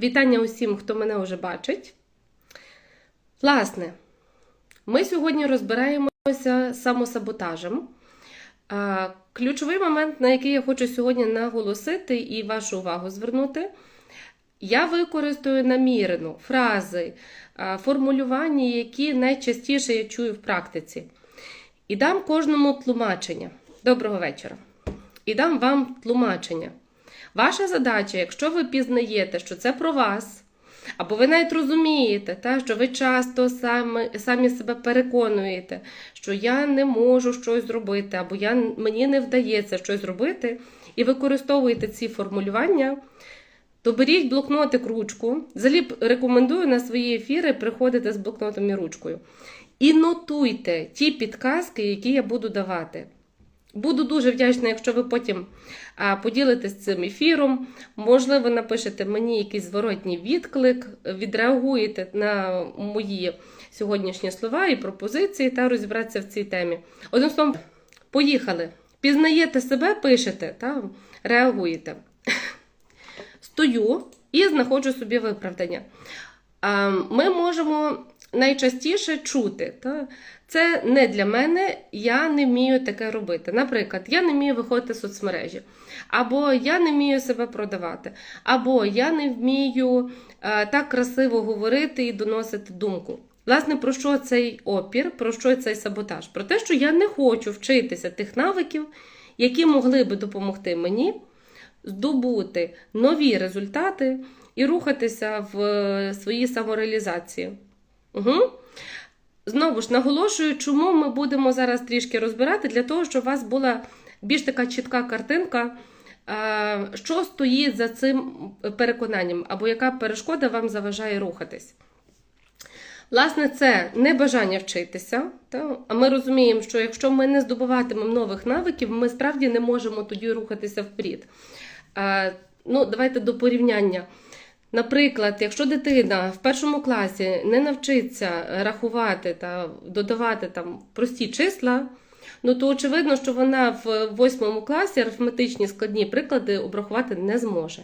Вітання усім, хто мене вже бачить. Власне, ми сьогодні розбираємося самосаботажем. Ключовий момент, на який я хочу сьогодні наголосити і вашу увагу звернути, я використаю намірено фрази, формулювання, які найчастіше я чую в практиці. І дам кожному тлумачення. Доброго вечора. І дам вам тлумачення. Ваша задача, якщо ви пізнаєте, що це про вас, або ви навіть розумієте, та, що ви часто самі, самі себе переконуєте, що я не можу щось зробити, або я, мені не вдається щось зробити, і використовуєте ці формулювання, то беріть блокнотик ручку. Взагалі рекомендую на свої ефіри приходити з блокнотом і ручкою. І нотуйте ті підказки, які я буду давати. Буду дуже вдячна, якщо ви потім поділитесь цим ефіром. Можливо, напишете мені якийсь зворотній відклик, відреагуєте на мої сьогоднішні слова і пропозиції та розібратися в цій темі. Одним словом, поїхали. Пізнаєте себе, пишете та реагуєте. Стою і знаходжу собі виправдання. Ми можемо найчастіше чути. Та? Це не для мене, я не вмію таке робити. Наприклад, я не вмію виходити в соцмережі, або я не вмію себе продавати, або я не вмію е, так красиво говорити і доносити думку. Власне, про що цей опір, про що цей саботаж? Про те, що я не хочу вчитися тих навиків, які могли би допомогти мені здобути нові результати і рухатися в е, своїй самореалізації. Угу. Знову ж наголошую, чому ми будемо зараз трішки розбирати, для того, щоб у вас була більш така чітка картинка, що стоїть за цим переконанням, або яка перешкода вам заважає рухатись. Власне, це не бажання вчитися. Та? А ми розуміємо, що якщо ми не здобуватимемо нових навиків, ми справді не можемо тоді рухатися вперед. Ну, Давайте до порівняння. Наприклад, якщо дитина в першому класі не навчиться рахувати та додавати там прості числа, ну то очевидно, що вона в восьмому класі арифметичні складні приклади обрахувати не зможе.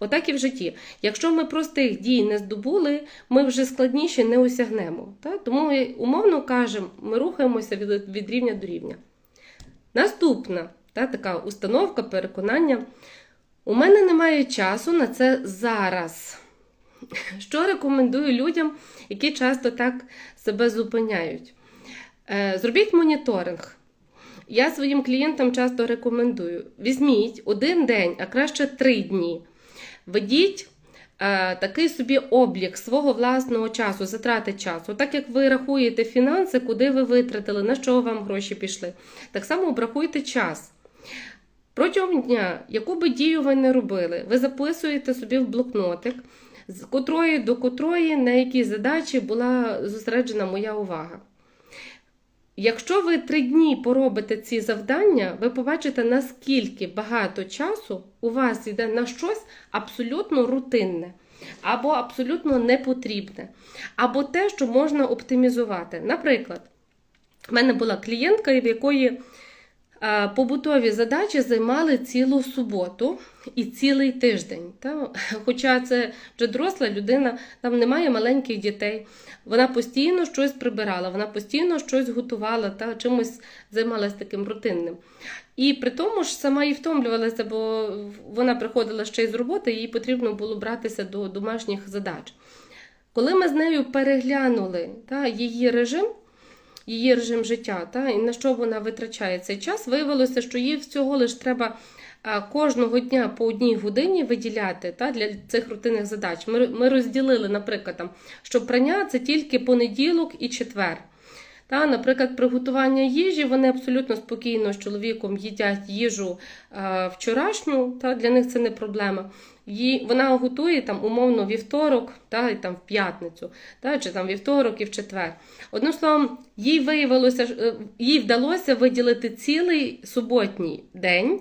Отак і в житті. Якщо ми простих дій не здобули, ми вже складніші не осягнемо. Так? Тому, умовно кажемо, ми рухаємося від, від рівня до рівня. Наступна та, така установка, переконання. У мене немає часу на це зараз. Що рекомендую людям, які часто так себе зупиняють? Зробіть моніторинг. Я своїм клієнтам часто рекомендую: візьміть один день, а краще три дні. Ведіть е, такий собі облік свого власного часу, затрати часу. Так як ви рахуєте фінанси, куди ви витратили, на що вам гроші пішли. Так само обрахуйте час. Протягом дня, яку би дію ви не робили, ви записуєте собі в блокнотик, з котрої до котрої, на якій задачі була зосереджена моя увага. Якщо ви три дні поробите ці завдання, ви побачите, наскільки багато часу у вас йде на щось абсолютно рутинне, або абсолютно непотрібне, або те, що можна оптимізувати. Наприклад, в мене була клієнтка, в якої побутові задачі займали цілу суботу і цілий тиждень. Та? Хоча це вже доросла людина, там немає маленьких дітей. Вона постійно щось прибирала, вона постійно щось готувала та чимось займалася таким рутинним. І при тому ж сама і втомлювалася, бо вона приходила ще й з роботи, їй потрібно було братися до домашніх задач. Коли ми з нею переглянули та, її режим, її режим життя, та, і на що вона витрачає цей час, виявилося, що їй всього лиш треба кожного дня по одній годині виділяти та, для цих рутинних задач. Ми ми розділили, наприклад, там, що прання це тільки понеділок і четвер. Та, Наприклад, приготування їжі вони абсолютно спокійно з чоловіком їдять їжу а, вчорашню, та, для них це не проблема. Її, Вона готує там умовно вівторок, та, і там в п'ятницю, та, чи там вівторок і в четвер. Одним словом, їй виявилося, е, їй вдалося виділити цілий суботній день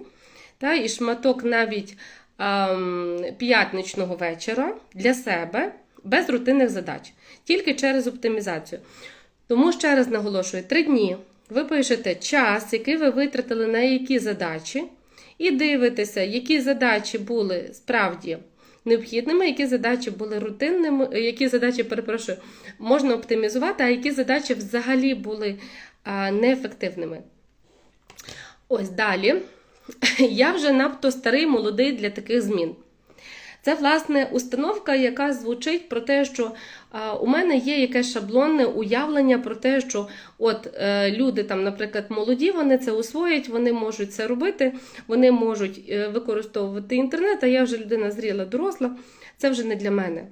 та, і шматок навіть ем, п'ятничного вечора для себе без рутинних задач, тільки через оптимізацію. Тому ще раз наголошую: три дні ви пишете час, який ви витратили на які задачі, і дивитеся, які задачі були справді необхідними, які задачі були рутинними, е, які задачі, перепрошую, можна оптимізувати, а які задачі взагалі були неефективними. Ось далі. Я вже надто старий молодий для таких змін. Це, власне, установка, яка звучить про те, що у мене є якесь шаблонне уявлення про те, що от е, люди, там, наприклад, молоді, вони це усвоять, вони можуть це робити, вони можуть е, використовувати інтернет, а я вже людина зріла, доросла, це вже не для мене.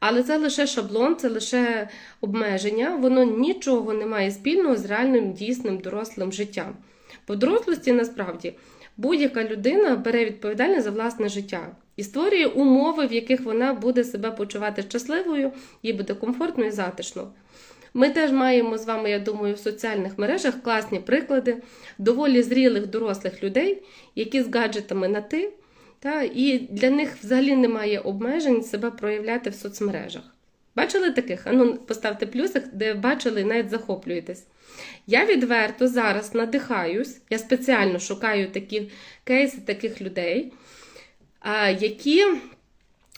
Але це лише шаблон, це лише обмеження, воно нічого не має спільного з реальним дійсним дорослим життям. По дорослості насправді будь-яка людина бере відповідальність за власне життя і створює умови, в яких вона буде себе почувати щасливою, їй буде комфортно і затишно. Ми теж маємо з вами, я думаю, в соціальних мережах класні приклади доволі зрілих дорослих людей, які з гаджетами на ти, та, і для них взагалі немає обмежень себе проявляти в соцмережах. Бачили таких? Ану, поставте плюсик, де бачили навіть захоплюєтесь. Я відверто зараз надихаюсь, я спеціально шукаю такі кейси таких людей, які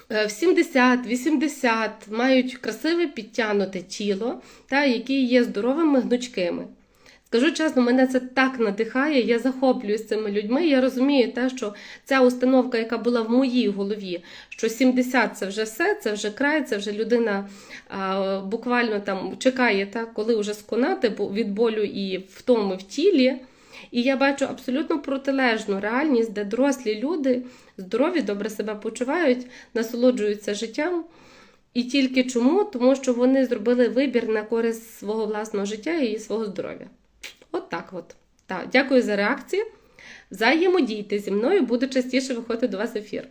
в 70-80 мають красиве підтягнуте тіло, та, які є здоровими гнучкими. Скажу чесно, мене це так надихає, я захоплююсь цими людьми. Я розумію те, що ця установка, яка була в моїй голові, що 70 це вже все, це вже край, це вже людина а, буквально там чекає, так, коли вже сконати від болю і втоми в тілі. І я бачу абсолютно протилежну реальність, де дорослі люди здорові, добре себе почувають, насолоджуються життям. І тільки чому? Тому що вони зробили вибір на користь свого власного життя і свого здоров'я. От так от. Так, Дякую за реакцію. Взаємодійте зі мною, буду частіше виходити до вас ефір.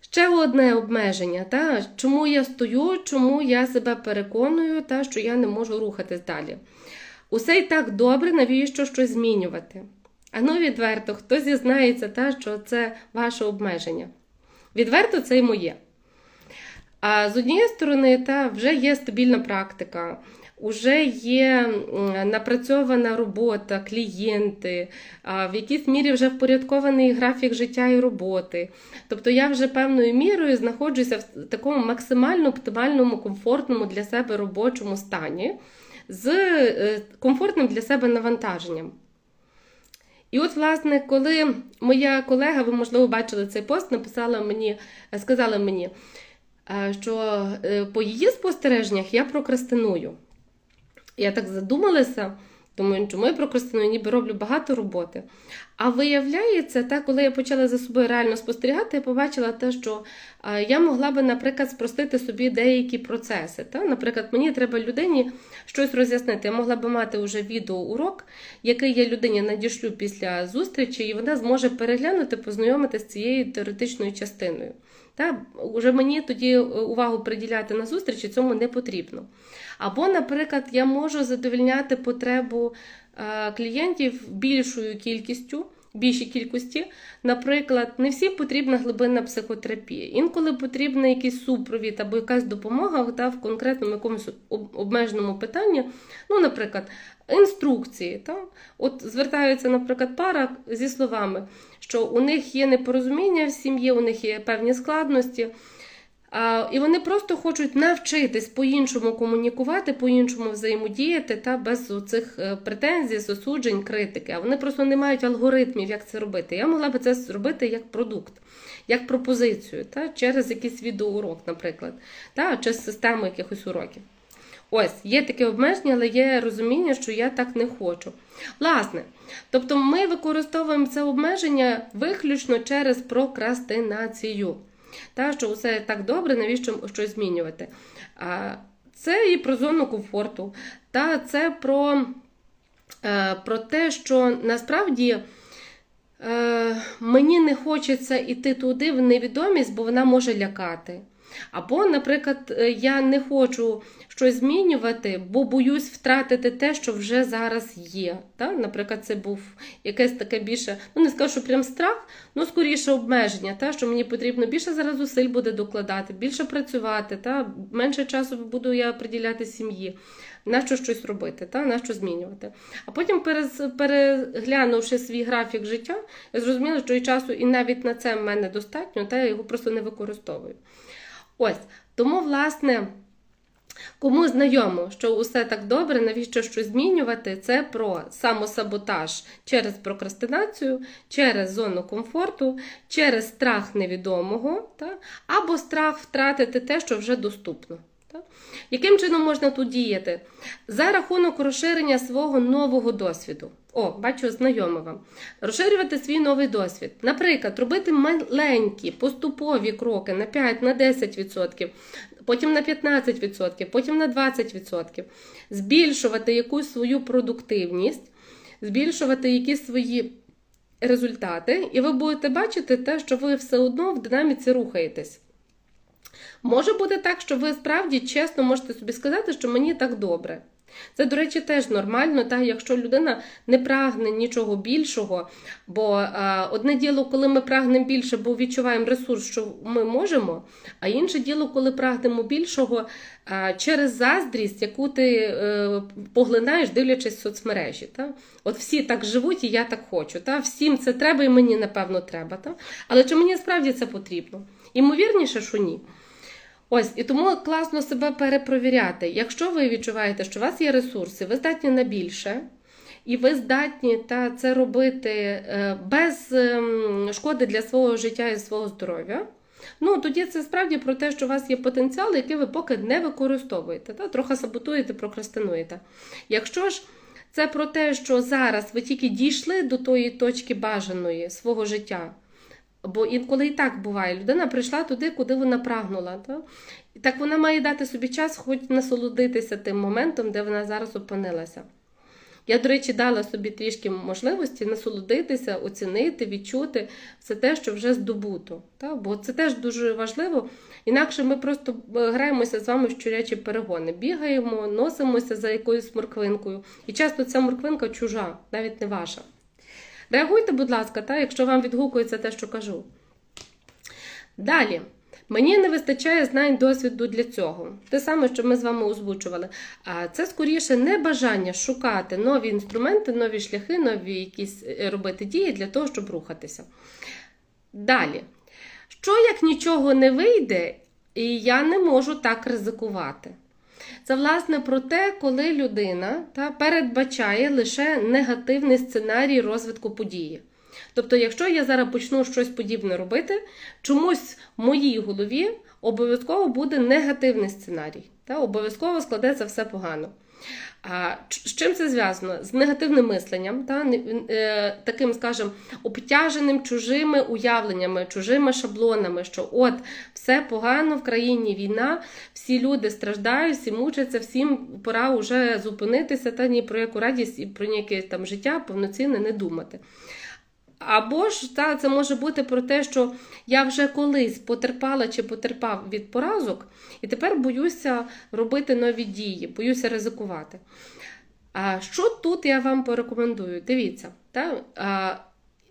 Ще одне обмеження, та, чому я стою, чому я себе переконую, та, що я не можу рухатись далі. Усе і так добре, навіщо щось змінювати? А ну відверто, хто зізнається, та, що це ваше обмеження? Відверто це і моє. А з однієї сторони, та, вже є стабільна практика, вже є напрацьована робота, клієнти, в якійсь мірі вже впорядкований графік життя і роботи. Тобто я вже певною мірою знаходжуся в такому максимально оптимальному, комфортному для себе робочому стані з е, комфортним для себе навантаженням. І от, власне, коли моя колега, ви, можливо, бачили цей пост, написала мені, сказала мені, що е, по її спостереженнях я прокрастиную. Я так задумалася, думаю, чому я прокрастиную, ніби роблю багато роботи. А виявляється, так, коли я почала за собою реально спостерігати, я побачила те, що я могла би, наприклад, спростити собі деякі процеси. Та? Наприклад, мені треба людині щось роз'яснити. Я могла би мати вже відеоурок, який я людині надішлю після зустрічі, і вона зможе переглянути, познайомитися з цією теоретичною частиною. Та, Уже мені тоді е, увагу приділяти на зустрічі цьому не потрібно. Або, наприклад, я можу задовільняти потребу е, клієнтів більшою кількістю, більшій кількості. Наприклад, не всім потрібна глибинна психотерапія. Інколи потрібен якийсь супровід або якась допомога та, в конкретному якомусь обмеженому питанні. Ну, наприклад, інструкції. Та? От звертаються, наприклад, пара зі словами, що у них є непорозуміння в сім'ї, у них є певні складності. І вони просто хочуть навчитись по-іншому комунікувати, по-іншому взаємодіяти та без цих е, претензій, засуджень, критики. А вони просто не мають алгоритмів, як це робити. Я могла би це зробити як продукт, як пропозицію, та, через якийсь відеоурок, наприклад, та, чи систему якихось уроків. Ось, є таке обмеження, але є розуміння, що я так не хочу. Власне, тобто ми використовуємо це обмеження виключно через прокрастинацію. Та, що усе так добре, навіщо щось змінювати? Це і про зону комфорту, та це про, е, про те, що насправді. Е, мені не хочеться йти туди в невідомість, бо вона може лякати. Або, наприклад, е, я не хочу щось змінювати, бо боюсь втратити те, що вже зараз є. Та? Наприклад, це був якесь таке більше, ну не скажу, що прям страх, ну скоріше обмеження, та? що мені потрібно більше зараз зусиль буде докладати, більше працювати, та? менше часу буду я приділяти сім'ї. Нащо щось робити, та? нащо змінювати. А потім, переглянувши свій графік життя, я зрозуміла, що і часу і навіть на це в мене достатньо, та я його просто не використовую. Ось, тому, власне, кому знайомо, що усе так добре, навіщо щось змінювати, це про самосаботаж через прокрастинацію, через зону комфорту, через страх невідомого, та? або страх втратити те, що вже доступно. Яким чином можна тут діяти? За рахунок розширення свого нового досвіду. О, бачу, знайомо вам. Розширювати свій новий досвід. Наприклад, робити маленькі поступові кроки на 5, на 10%, потім на 15%, потім на 20%. Збільшувати якусь свою продуктивність, збільшувати якісь свої результати, і ви будете бачити те, що ви все одно в динаміці рухаєтесь. Може бути так, що ви справді чесно можете собі сказати, що мені так добре. Це, до речі, теж нормально, та якщо людина не прагне нічого більшого, бо а, одне діло, коли ми прагнемо більше, бо відчуваємо ресурс, що ми можемо, а інше діло, коли прагнемо більшого а, через заздрість, яку ти е, поглинаєш, дивлячись в соцмережі. Та? От всі так живуть, і я так хочу. Та? Всім це треба, і мені, напевно, треба. Та? Але чи мені справді це потрібно? Імовірніше, що ні. Ось, і тому класно себе перепровіряти. Якщо ви відчуваєте, що у вас є ресурси, ви здатні на більше, і ви здатні та це робити е, без ем, шкоди для свого життя і свого здоров'я. Ну, тоді це справді про те, що у вас є потенціал, який ви поки не використовуєте, та? трохи саботуєте, прокрастинуєте. Якщо ж це про те, що зараз ви тільки дійшли до тої точки бажаної свого життя, Бо інколи і так буває, людина прийшла туди, куди вона прагнула. Та? І так вона має дати собі час, хоч насолодитися тим моментом, де вона зараз опинилася. Я, до речі, дала собі трішки можливості насолодитися, оцінити, відчути все те, що вже здобуто. Та? Бо це теж дуже важливо. Інакше ми просто е, граємося з вами в щурячі перегони, бігаємо, носимося за якоюсь морквинкою. І часто ця морквинка чужа, навіть не ваша. Реагуйте, будь ласка, та, якщо вам відгукується те, що кажу. Далі. Мені не вистачає знань досвіду для цього. Те саме, що ми з вами озвучували. А це скоріше не бажання шукати нові інструменти, нові шляхи, нові якісь е, робити дії для того, щоб рухатися. Далі. Що як нічого не вийде, і я не можу так ризикувати? Це, власне, про те, коли людина та, передбачає лише негативний сценарій розвитку події. Тобто, якщо я зараз почну щось подібне робити, чомусь в моїй голові обов'язково буде негативний сценарій. Та, обов'язково складеться все погано. А з чим це зв'язано? З негативним мисленням, та, е, таким, скажімо, обтяженим чужими уявленнями, чужими шаблонами, що от все погано в країні війна, всі люди страждають, всі мучаться, всім пора вже зупинитися та ні про яку радість і про ніяке там життя повноцінне не думати. Або ж та, це може бути про те, що я вже колись потерпала чи потерпав від поразок, і тепер боюся робити нові дії, боюся ризикувати. А що тут я вам порекомендую? Дивіться, та, а,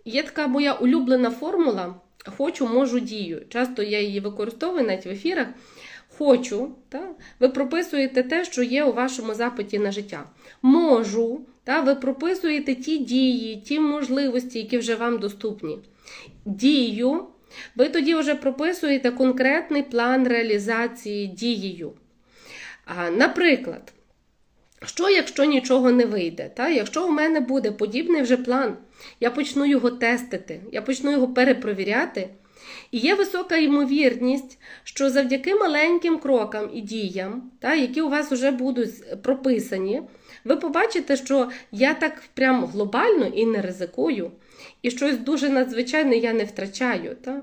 є така моя улюблена формула хочу, можу, дію. Часто я її використовую навіть в ефірах. Хочу, та, ви прописуєте те, що є у вашому запиті на життя. Можу, та, ви прописуєте ті дії, ті можливості, які вже вам доступні. Дію, ви тоді вже прописуєте конкретний план реалізації дією. Наприклад, що, якщо нічого не вийде? Та? Якщо у мене буде подібний вже план, я почну його тестити, я почну його перепровіряти. І є висока ймовірність, що завдяки маленьким крокам і діям, та, які у вас вже будуть прописані, ви побачите, що я так прям глобально і не ризикую, і щось дуже надзвичайне я не втрачаю. Та.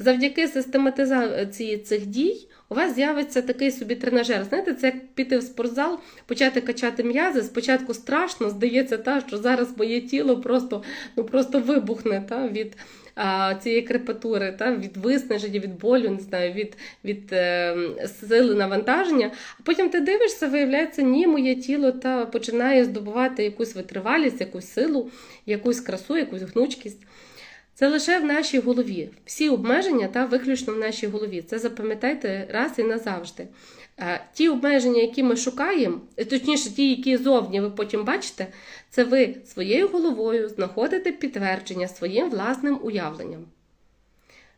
Завдяки систематизації цих дій у вас з'явиться такий собі тренажер. Знаєте, це як піти в спортзал, почати качати м'язи. Спочатку страшно, здається, та, що зараз моє тіло просто ну, просто вибухне та, від цієї крепатури, та, від виснаження, від болю, не знаю, від, від е, сили навантаження. А потім ти дивишся, виявляється, ні, моє тіло та починає здобувати якусь витривалість, якусь силу, якусь красу, якусь гнучкість. Це лише в нашій голові. Всі обмеження та виключно в нашій голові. Це запам'ятайте раз і назавжди. Е, Ті обмеження, які ми шукаємо, е, точніше, ті, які зовні ви потім бачите, це ви своєю головою знаходите підтвердження своїм власним уявленням.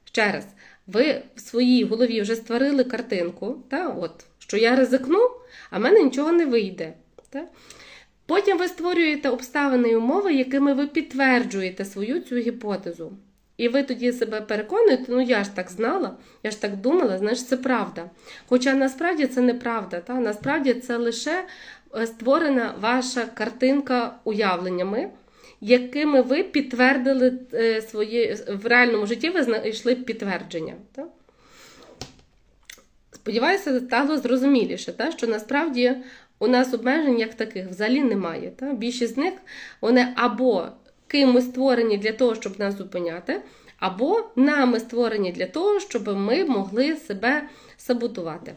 Ще раз, ви в своїй голові вже створили картинку, та, от, що я ризикну, а в мене нічого не вийде. Та. Потім ви створюєте обставини і умови, якими ви підтверджуєте свою цю гіпотезу. І ви тоді себе переконуєте, ну я ж так знала, я ж так думала, значить це правда. Хоча насправді це неправда. Та? Насправді це лише е, створена ваша картинка уявленнями, якими ви підтвердили е, своє в реальному житті, ви знайшли підтвердження. Та? Сподіваюся, стало зрозуміліше, та? що насправді у нас обмежень як таких взагалі немає. Та? Більшість з них вони або кимось створені для того, щоб нас зупиняти, або нами створені для того, щоб ми могли себе саботувати.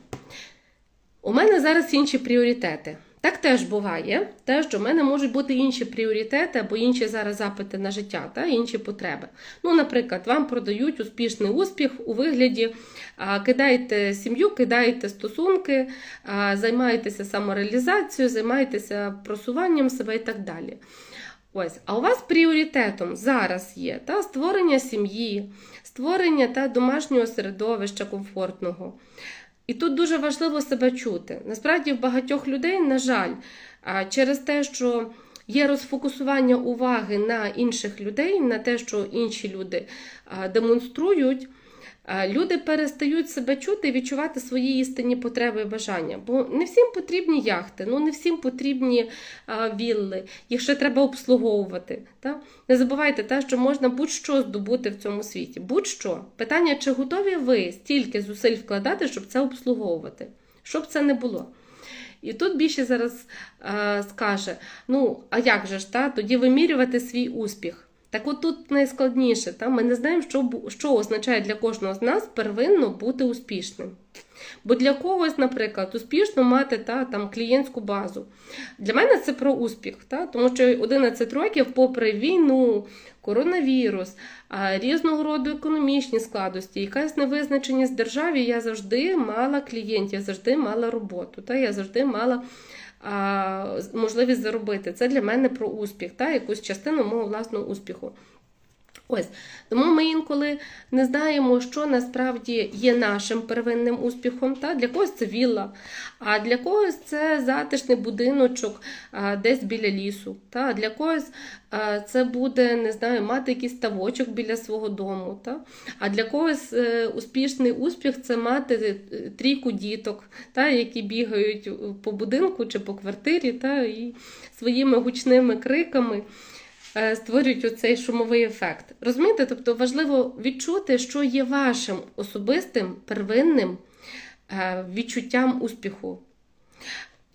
У мене зараз інші пріоритети. Так теж буває, те, що в мене можуть бути інші пріоритети або інші зараз запити на життя, та інші потреби. Ну, наприклад, вам продають успішний успіх у вигляді кидаєте сім'ю, кидаєте стосунки, займаєтеся самореалізацією, займаєтеся просуванням себе і так далі. Ось, а у вас пріоритетом зараз є та, створення сім'ї, створення та, домашнього середовища комфортного. І тут дуже важливо себе чути. Насправді, в багатьох людей, на жаль, через те, що є розфокусування уваги на інших людей, на те, що інші люди демонструють. Люди перестають себе чути і відчувати свої істинні потреби і бажання. Бо не всім потрібні яхти, ну не всім потрібні вілли, їх ще треба обслуговувати. Та? Не забувайте, та, що можна будь-що здобути в цьому світі. Будь-що. Питання, чи готові ви стільки зусиль вкладати, щоб це обслуговувати, щоб це не було. І тут більше зараз а, скаже: ну, а як же ж, та? тоді вимірювати свій успіх. Так от тут найскладніше, та? ми не знаємо, що що означає для кожного з нас первинно бути успішним. Бо для когось, наприклад, успішно мати та, там, клієнтську базу. Для мене це про успіх, та? тому що 11 років, попри війну, коронавірус, різного роду економічні складності, якась невизначеність державі, я завжди мала клієнтів, я завжди мала роботу, та? я завжди мала можливість заробити. Це для мене про успіх, та якусь частину мого власного успіху. Ось, тому ми інколи не знаємо, що насправді є нашим первинним успіхом. Та? Для когось це вілла, а для когось це затишний будиночок а, десь біля лісу. Та? Для когось а, це буде не знаю, мати якийсь ставочок біля свого дому. Та? А для когось е, успішний успіх це мати е, трійку діток, та? які бігають по будинку чи по квартирі та? і своїми гучними криками. Е, створюють оцей шумовий ефект. Розумієте? Тобто важливо відчути, що є вашим особистим первинним е, відчуттям успіху.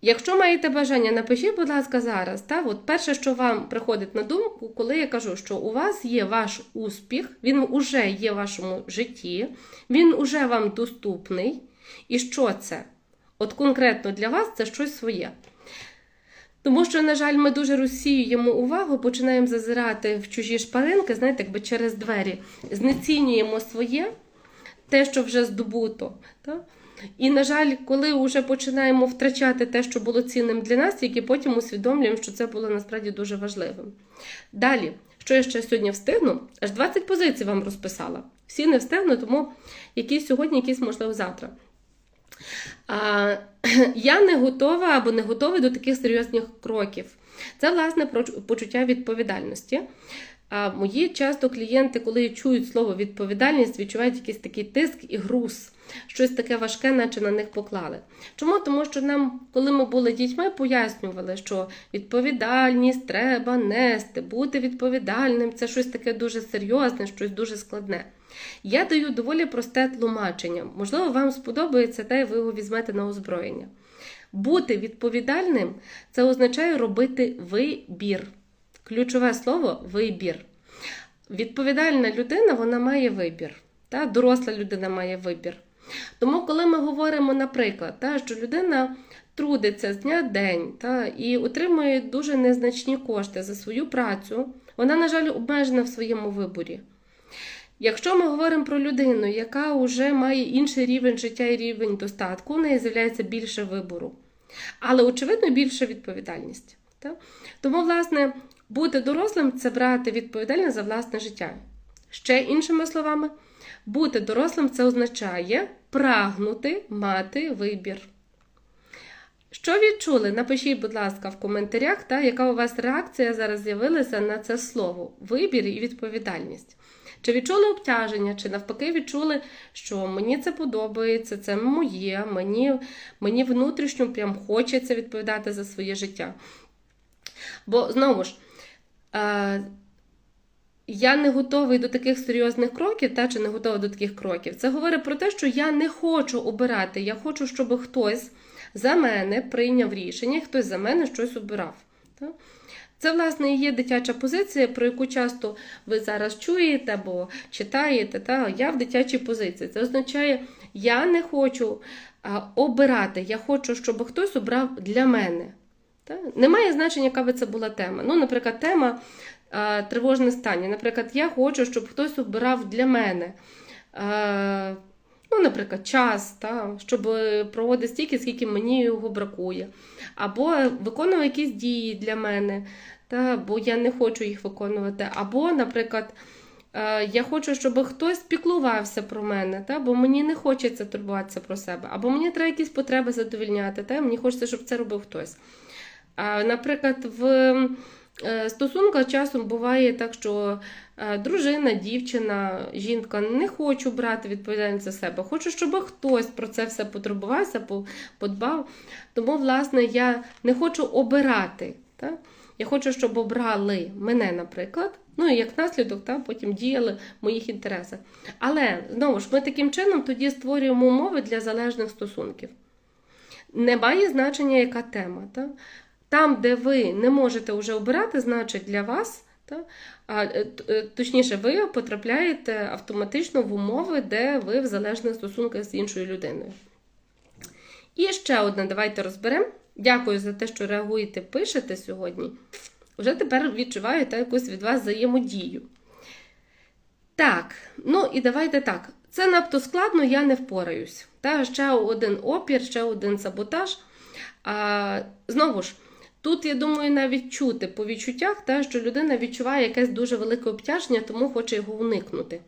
Якщо маєте бажання, напишіть, будь ласка, зараз. Та, от Перше, що вам приходить на думку, коли я кажу, що у вас є ваш успіх, він вже є в вашому житті, він вже вам доступний. І що це? От конкретно для вас це щось своє. Тому що, на жаль, ми дуже розсіюємо увагу, починаємо зазирати в чужі шпаринки, знаєте, якби через двері, знецінюємо своє, те, що вже здобуто. Так? І, на жаль, коли вже починаємо втрачати те, що було цінним для нас, тільки потім усвідомлюємо, що це було насправді дуже важливим. Далі, що я ще сьогодні встигну, аж 20 позицій вам розписала. Всі не встигну, тому якісь сьогодні, якісь, можливо, завтра. Я не готова або не готова до таких серйозних кроків. Це, власне, про почуття відповідальності. Мої часто клієнти, коли чують слово відповідальність, відчувають якийсь такий тиск і груз, щось таке важке, наче на них поклали. Чому? Тому що нам, коли ми були дітьми, пояснювали, що відповідальність треба нести, бути відповідальним це щось таке дуже серйозне, щось дуже складне. Я даю доволі просте тлумачення. Можливо, вам сподобається, та й ви його візьмете на озброєння. Бути відповідальним це означає робити вибір. Ключове слово вибір. відповідальна людина вона має вибір. Та? Доросла людина має вибір. Тому, коли ми говоримо, наприклад, та, що людина трудиться з дня в день та, і отримує дуже незначні кошти за свою працю, вона, на жаль, обмежена в своєму виборі. Якщо ми говоримо про людину, яка вже має інший рівень життя і рівень достатку, у неї з'являється більше вибору. Але, очевидно, більша відповідальність. Так? Тому, власне, бути дорослим це брати відповідальність за власне життя. Ще іншими словами, бути дорослим це означає прагнути мати вибір. Що відчули? Напишіть, будь ласка, в коментарях, та, яка у вас реакція зараз з'явилася на це слово вибір і відповідальність. Чи відчули обтяження, чи навпаки відчули, що мені це подобається, це моє, мені, мені внутрішньо прям хочеться відповідати за своє життя. Бо знову ж, е, я не готовий до таких серйозних кроків, та чи не готова до таких кроків. Це говорить про те, що я не хочу обирати, я хочу, щоб хтось за мене прийняв рішення, хтось за мене щось обирав. Та? Це, власне, і є дитяча позиція, про яку часто ви зараз чуєте або читаєте. Та? Я в дитячій позиції. Це означає, я не хочу обирати, я хочу, щоб хтось обрав для мене. Та? Немає значення, яка би це була тема. Ну, наприклад, тема а, тривожне стання. Наприклад, я хочу, щоб хтось обирав для мене. А, Ну, наприклад, час, та, щоб проводити стільки, скільки мені його бракує. Або виконував якісь дії для мене, та, бо я не хочу їх виконувати. Або, наприклад, е, я хочу, щоб хтось піклувався про мене, та, бо мені не хочеться турбуватися про себе. Або мені треба якісь потреби задовільняти, та, мені хочеться, щоб це робив хтось. Наприклад, в е, стосунках часом буває так, що е, дружина, дівчина, жінка не хочу брати відповідальність за себе. Хочу, щоб хтось про це все потурбувався, по- подбав. Тому, власне, я не хочу обирати. Так? Я хочу, щоб обрали мене, наприклад. Ну і як наслідок, та, потім діяли в моїх інтересах. Але знову ж ми таким чином тоді створюємо умови для залежних стосунків. Не має значення, яка тема. Та? Там, де ви не можете вже обирати, значить для вас, та, а, е, е, точніше, ви потрапляєте автоматично в умови, де ви в залежних стосунках з іншою людиною. І ще одне, давайте розберемо. Дякую за те, що реагуєте, пишете сьогодні. Вже тепер відчуваю та, якусь від вас взаємодію. Так, ну і давайте так. Це надто складно, я не впораюсь. Та, ще один опір, ще один саботаж. А, знову ж, тут, я думаю, навіть чути по відчуттях, та, що людина відчуває якесь дуже велике обтяження, тому хоче його уникнути.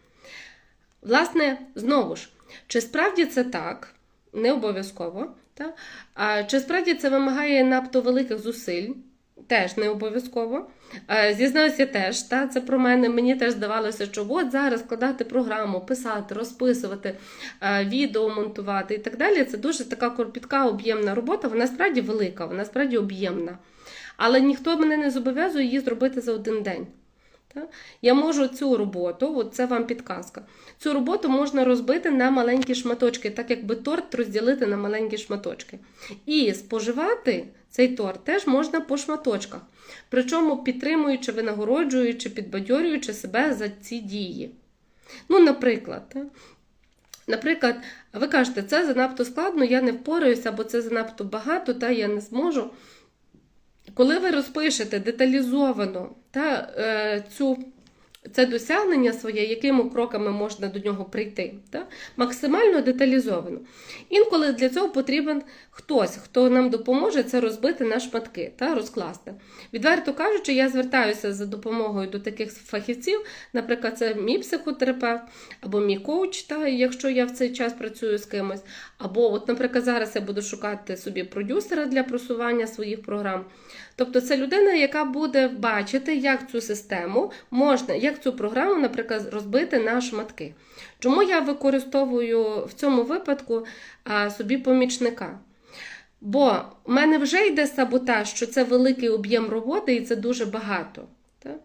Власне, знову ж, чи справді це так? Не обов'язково. Та? А, чи справді це вимагає надто великих зусиль? Теж не обов'язково. Е, Зізнаюся теж, та, це про мене. Мені теж здавалося, що от зараз складати програму, писати, розписувати, е, відео монтувати і так далі. Це дуже така кропітка, об'ємна робота. Вона справді велика, вона справді об'ємна. Але ніхто мене не зобов'язує її зробити за один день. Я можу цю роботу, от це вам підказка. Цю роботу можна розбити на маленькі шматочки, так якби торт розділити на маленькі шматочки. І споживати цей торт теж можна по шматочках, причому підтримуючи, винагороджуючи, підбадьорюючи себе за ці дії. Ну, наприклад, наприклад, ви кажете, це занадто складно, я не впораюся, або це занадто багато, та я не зможу. Коли ви розпишете деталізовано та, е, цю, це досягнення своє, якими кроками можна до нього прийти, та, максимально деталізовано. Інколи для цього потрібен хтось, хто нам допоможе це розбити на шматки та розкласти. Відверто кажучи, я звертаюся за допомогою до таких фахівців, наприклад, це мій психотерапевт або мій коуч, та, якщо я в цей час працюю з кимось. Або, от, наприклад, зараз я буду шукати собі продюсера для просування своїх програм. Тобто це людина, яка буде бачити, як цю систему можна, як цю програму, наприклад, розбити на шматки. Чому я використовую в цьому випадку собі помічника? Бо в мене вже йде саботаж, що це великий об'єм роботи і це дуже багато. Так?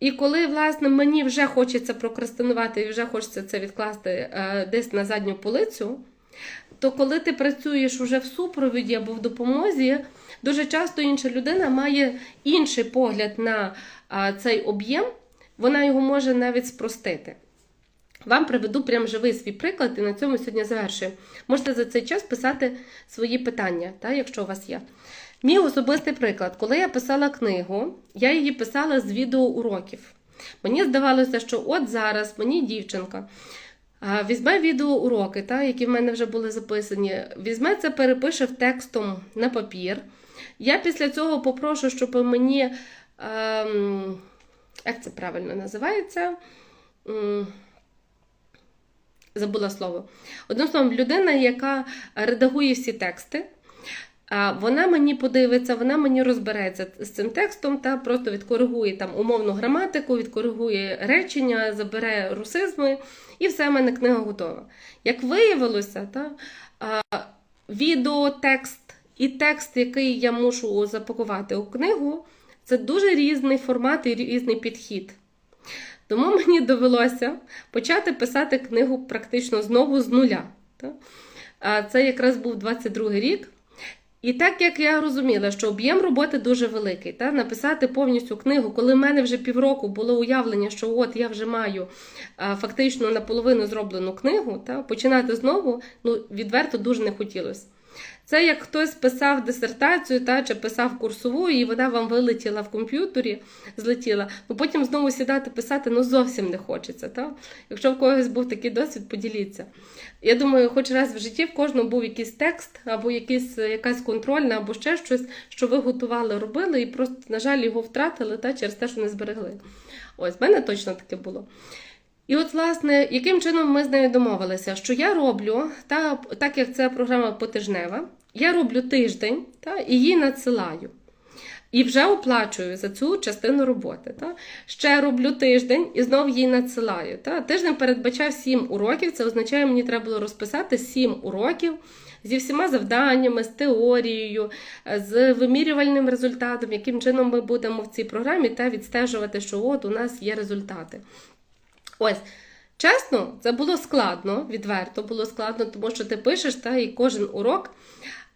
І коли, власне, мені вже хочеться прокрастинувати і вже хочеться це відкласти е, десь на задню полицю, то коли ти працюєш уже в супровіді або в допомозі, дуже часто інша людина має інший погляд на цей об'єм, вона його може навіть спростити. Вам приведу прям живий свій приклад, і на цьому сьогодні завершую. Можете за цей час писати свої питання, та, якщо у вас є. Мій особистий приклад, коли я писала книгу, я її писала з відеоуроків. Мені здавалося, що от зараз мені дівчинка візьме відеоуроки, та, які в мене вже були записані, візьме це, перепише текстом на папір. Я після цього попрошу, щоб мені, ем, як це правильно називається? Забула слово. Одним словом, людина, яка редагує всі тексти, вона мені подивиться, вона мені розбереться з цим текстом та просто відкоригує там умовну граматику, відкоригує речення, забере русизми, і все в мене книга готова. Як виявилося, та, відео, текст і текст, який я мушу запакувати у книгу, це дуже різний формат і різний підхід. Тому мені довелося почати писати книгу практично знову з нуля. Це якраз був 22 рік. І так як я розуміла, що об'єм роботи дуже великий, та написати повністю книгу, коли в мене вже півроку було уявлення, що от я вже маю а, фактично наполовину зроблену книгу, та починати знову ну, відверто дуже не хотілося. Це як хтось писав дисертацію та, чи писав курсову, і вона вам вилетіла в комп'ютері, злетіла. Ну потім знову сідати писати ну зовсім не хочеться. Та? Якщо в когось був такий досвід, поділіться. Я думаю, хоч раз в житті в кожного був якийсь текст, або якийсь, якась контрольна, або ще щось, що ви готували, робили, і просто, на жаль, його втратили та, через те, що не зберегли. Ось, в мене точно таке було. І от, власне, яким чином ми з нею домовилися, що я роблю, та, так як це програма потижнева, я роблю тиждень та, і її надсилаю. І вже оплачую за цю частину роботи. Та. Ще роблю тиждень і знову її надсилаю. Та. Тиждень передбачав 7 уроків, це означає, мені треба було розписати 7 уроків зі всіма завданнями, з теорією, з вимірювальним результатом, яким чином ми будемо в цій програмі та відстежувати, що от у нас є результати. Ось, чесно, це було складно, відверто було складно, тому що ти пишеш та, і кожен урок.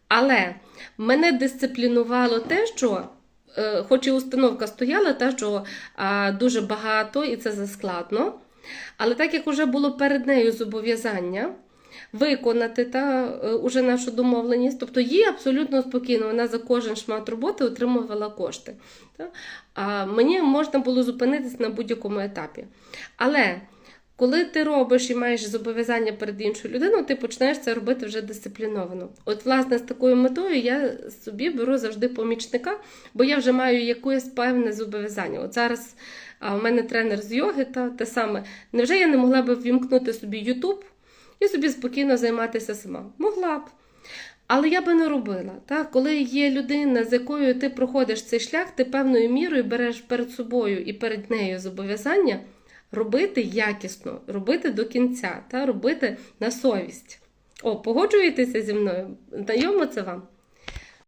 Але мене дисциплінувало те, що, е, хоч і установка стояла, та, що е, дуже багато і це заскладно. Але так як вже було перед нею зобов'язання виконати та, е, уже нашу домовленість, тобто їй абсолютно спокійно, вона за кожен шмат роботи отримувала кошти. Та? А мені можна було зупинитися на будь-якому етапі. Але коли ти робиш і маєш зобов'язання перед іншою людиною, ти почнеш це робити вже дисципліновано. От, власне, з такою метою я собі беру завжди помічника, бо я вже маю якесь певне зобов'язання. От зараз а, у мене тренер з йоги, та те саме. Невже я не могла б ввімкнути собі Ютуб і собі спокійно займатися сама? Могла б. Але я би не робила. Так? Коли є людина, з якою ти проходиш цей шлях, ти певною мірою береш перед собою і перед нею зобов'язання робити якісно, робити до кінця, та робити на совість. О, погоджуєтеся зі мною? Знайомо це вам?